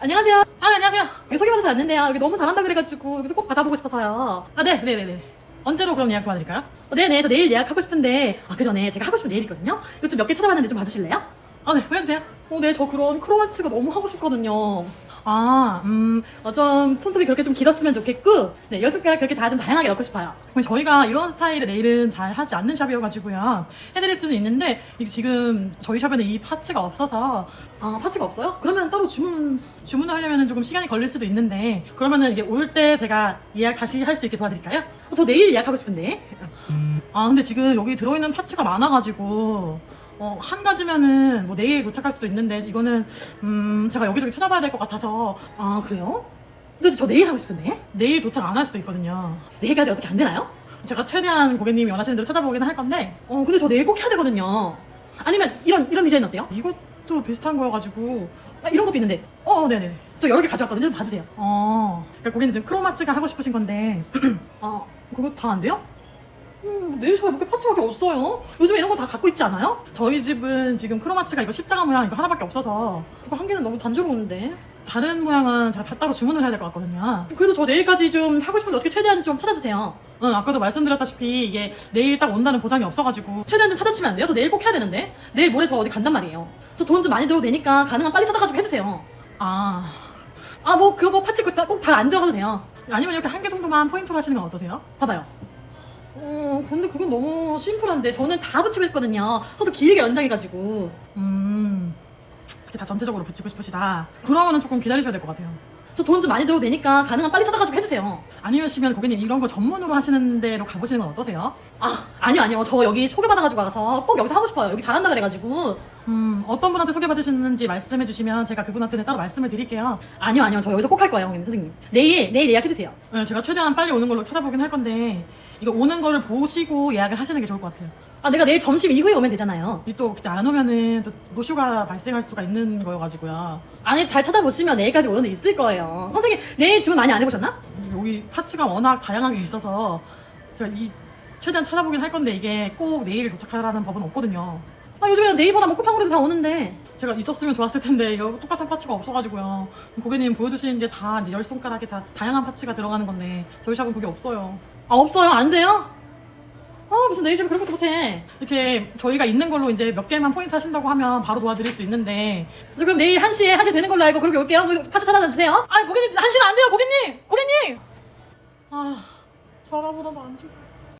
안녕하세요. 아, 네, 안녕하세요. 여기 소개받아서 왔는데요. 여기 너무 잘한다 그래가지고 여기서 꼭 받아보고 싶어서요. 아, 네, 네, 네, 네. 언제로 그럼 예약 도와드릴까요? 어, 네네, 저 내일 예약하고 싶은데, 아, 그 전에 제가 하고 싶은 네일 있거든요? 이거 좀 몇 개 찾아봤는데 좀 봐주실래요? 아, 네, 보여주세요. 어, 네, 저 그런 크로마츠가 너무 하고 싶거든요. 아, 음, 어, 좀 손톱이 그렇게 좀 길었으면 좋겠고, 네, 여섯가락 그렇게 다 좀 다양하게 넣고 싶어요. 저희가 이런 스타일의 네일은 잘 하지 않는 샵이어가지고요. 해드릴 수는 있는데, 이게 지금 저희 샵에는 이 파츠가 없어서, 아, 파츠가 없어요? 그러면 따로 주문, 주문을 하려면 조금 시간이 걸릴 수도 있는데, 그러면은 이게 올 때 제가 예약 다시 할 수 있게 도와드릴까요? 어, 저 내일 예약하고 싶은데. 아, 근데 지금 여기 들어있는 파츠가 많아가지고, 어, 한 가지면은 뭐 내일 도착할 수도 있는데 이거는 음 제가 여기저기 찾아봐야 될 것 같아서. 아 그래요? 근데 저 내일 하고 싶은데? 내일 도착 안 할 수도 있거든요. 내일까지 어떻게 안 되나요? 제가 최대한 고객님이 원하시는 대로 찾아보긴 할 건데. 어 근데 저 내일 꼭 해야 되거든요. 아니면 이런 이런 디자인 어때요? 이것도 비슷한 거여가지고. 아, 이런 것도 있는데. 어 네네네. 저 여러 개 가져왔거든요. 좀 봐주세요. 어. 그러니까 고객님 지금 크로마츠가 하고 싶으신 건데. 어 그거 다 안 돼요? 음, 네일샵에 이렇게 파츠가 없어요. 요즘에 이런 거 다 갖고 있지 않아요? 저희 집은 지금 크로마츠가 이거 십자가 모양 이거 하나밖에 없어서 그거 한 개는 너무 단조로운데 다른 모양은 제가 다 따로 주문을 해야 될 것 같거든요. 그래도 저 내일까지 좀 하고 싶은데 어떻게 최대한 좀 찾아주세요. 응, 아까도 말씀드렸다시피 이게 내일 딱 온다는 보장이 없어가지고 최대한 좀 찾아주시면 안 돼요? 저 내일 꼭 해야 되는데 내일 모레 저 어디 간단 말이에요. 저 돈 좀 많이 들어도 되니까 가능한 빨리 찾아가지고 해주세요. 아, 아 뭐 그거 파츠 꼭다안 들어가도 돼요. 아니면 이렇게 한 개 정도만 포인트로 하시는 건 어떠세요? 봐봐요. 어, 근데 그건 너무 심플한데 저는 다 붙이고 싶거든요. 저도 길게 연장해가지고. 음, 이렇게 다 전체적으로 붙이고 싶으시다. 그러면은 조금 기다리셔야 될 것 같아요. 저 돈 좀 많이 들어도 되니까 가능한 빨리 찾아가지고 해주세요. 아니면 고객님 이런 거 전문으로 하시는 데로 가보시는 건 어떠세요? 아, 아니요, 아니요. 저 여기 소개받아가지고 와서 꼭 여기서 하고 싶어요. 여기 잘한다 그래가지고. 음, 어떤 분한테 소개받으셨는지 말씀해 주시면 제가 그분한테는 따로 말씀을 드릴게요. 아니요, 아니요. 저 여기서 꼭 할 거예요, 고객님, 선생님. 내일, 내일 예약해주세요. 네, 제가 최대한 빨리 오는 걸로 찾아보긴 할 건데, 이거 오는 거를 보시고 예약을 하시는 게 좋을 것 같아요. 아, 내가 내일 점심 이후에 오면 되잖아요. 이 또 그때 안 오면은 또 노쇼가 발생할 수가 있는 거여가지고요. 아니, 잘 찾아보시면 내일까지 오는 데 있을 거예요. 선생님, 내일 주문 많이 안 해보셨나? 여기 파츠가 워낙 다양하게 있어서 제가 이 최대한 찾아보긴 할 건데 이게 꼭 내일 도착하라는 법은 없거든요. 아, 요즘에 네이버나 뭐 쿠팡으로도 다 오는데 제가 있었으면 좋았을 텐데 이거 똑같은 파츠가 없어가지고요. 고객님 보여주시는 게 다 이제 열 손가락에 다 다양한 파츠가 들어가는 건데 저희 샵은 그게 없어요. 아 없어요? 안 돼요? 아 무슨 네이샵이 그런 것도 못해. 이렇게 저희가 있는 걸로 이제 몇 개만 포인트 하신다고 하면 바로 도와드릴 수 있는데. 저 그럼 내일 1시에 1시 되는 걸로 알고 그렇게 올게요. 그 파츠 찾아다 주세요. 아 고객님 1시는 안 돼요 고객님! 고객님! 아 전화번호도 안 주고